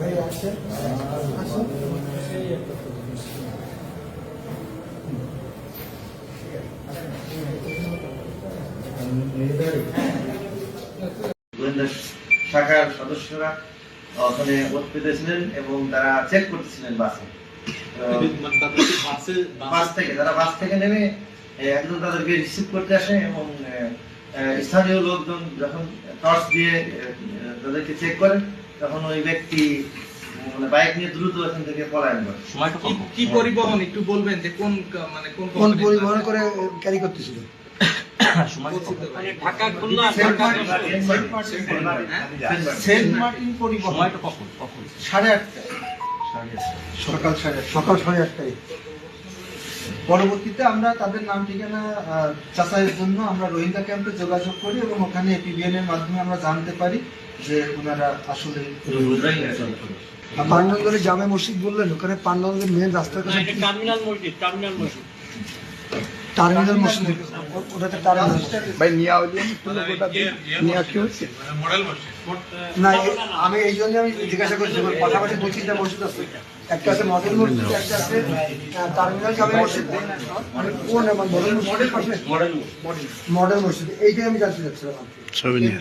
ভাই গোয়েন্দা শাখার সদস্যরা ওখানে ওত পেতেছিলেন এবং তারা চেক করতেছিলেন বাসে। বাস থেকে তারা বাস থেকে নেমে একজন তাদেরকে রিসিভ করতে আসে এবং স্থানীয় লোকজন যখন টর্চ দিয়ে তাদেরকে চেক করে তখন ওই ব্যক্তি মানে বাইক নিয়ে দ্রুত এখান থেকে পলায়ন করে। কি- কি পরিবহন? একটু বলবেন যে কোন মানে কোন কোন পরিবহন করে ক্যারি করতেছিল। ঢাকা খুলনা সেন্ট মার্টিন- পরিবহন। হ্যাঁ? মার্টিন সাড়ে আটটায়। সকাল সাড়ে সকাল সাড়ে আটটায়। পরবর্তীতে আমরা তাদের নাম ঠিকানা যাচাইয়ের জন্য আমরা রোহিঙ্গা ক্যাম্পে যোগাযোগ করি এবং ওখানে এপিবিএন এর মাধ্যমে আমরা জানতে পারি যে ওনারা আসলে জামে মসজিদ বললেন ওখানে পান্ডানগরের মেন রাস্তার কাছে টার্মিনাল মসজিদ টার্মিনাল মসজিদ। টার্মিনাল মসজিদ। ওটাতে টার্মিনাল ভাই মিয়া উলিয়াম একটু লোকটা দিন মিয়া কি হচ্ছে না আমি এই জন্য আমি জিজ্ঞাসা করছি পাশাপাশি দুইটা মসজিদ আছে। একটা আছে মডেল মসজিদ একটা আছে আহ, টার্মিনাল জামে মসজিদ। মানে মডেল মডেল মডেল মডেল মসজিদ। এইটাই আমি জানতে চাচ্ছিলাম। ছবি নিয়ে।